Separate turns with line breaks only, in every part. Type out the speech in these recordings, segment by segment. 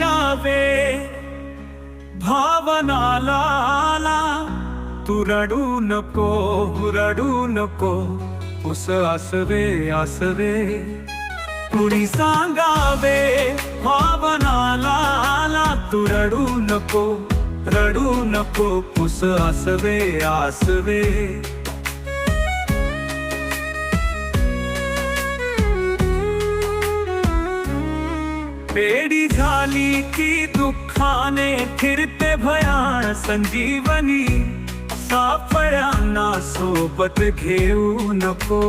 गावे। भावनाला तू रडू नको रडू नको उस असवे असवे कुणी सांगावे भावनाला तू रडू नको रडू नको पुस असवे आसवे। पेढी झाली की दुःखाने फिरते भयान संजीवनी। सापळ्यांना सोबत घेऊ नको।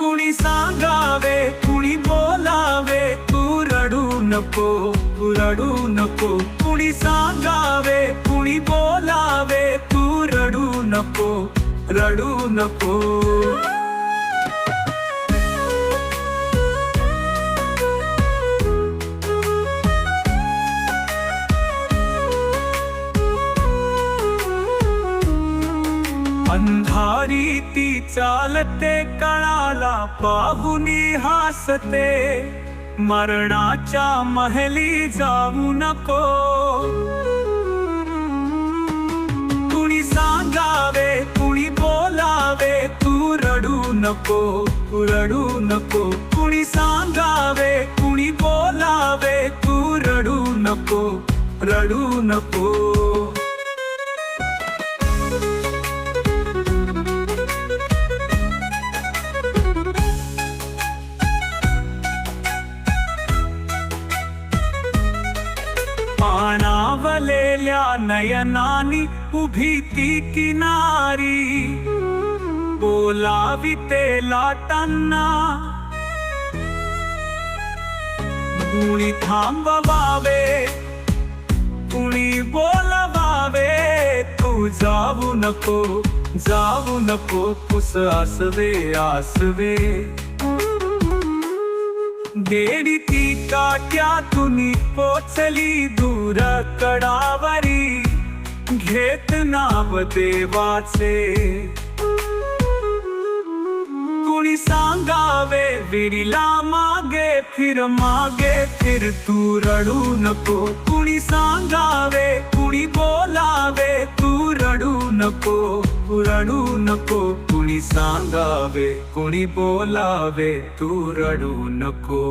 कुणी सांगावे कुणी बोलावे तू रडू नको तू रडू नको। कुणी सांगावे कुणी बोलावे तू रडू नको रडू नको। अंधारी ती चालते कळाला पाहुनी हासते. मरणाच्या महली जाऊ नको. कुणी सांगावे कुणी बोलावे तू रडू नको तू रडू नको. कुणी सांगावे कुणी बोलावे तू रडू नको रडू नको. पाणावलेल्या नयनानी उभी ती किनारी. बोलाविते लाटांना. कुणी थांबवावे कुणी बोलवावे तू जाऊ नको जाऊ नको कुस असवे आसवे. गेली ती काट्यातून पोचली दूर कडावरी घेत नाव देवाचे. कुणी सांगावे विडीला मागे फिर मागे फिर तू रडू नको. कुणी सांगावे कुणी बोलावे तू रडू नको रडू नको. कोणी सांगावे कोणी बोलावे तू रडू नको.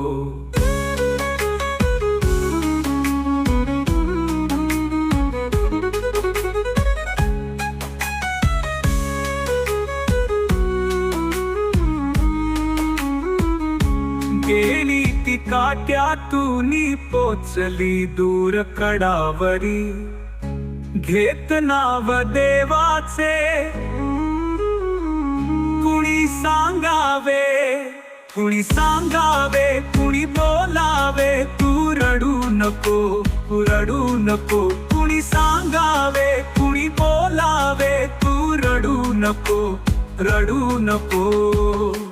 गेली ती काट्यातून पोचली दूर कडावरी. घेत नाव देवाचे सांगावे कुणी सांगावे कुणी बोलावे तू रडू नको तू रडू नको. कुणी सांगावे कुणी बोलावे तू रडू नको रडू नको.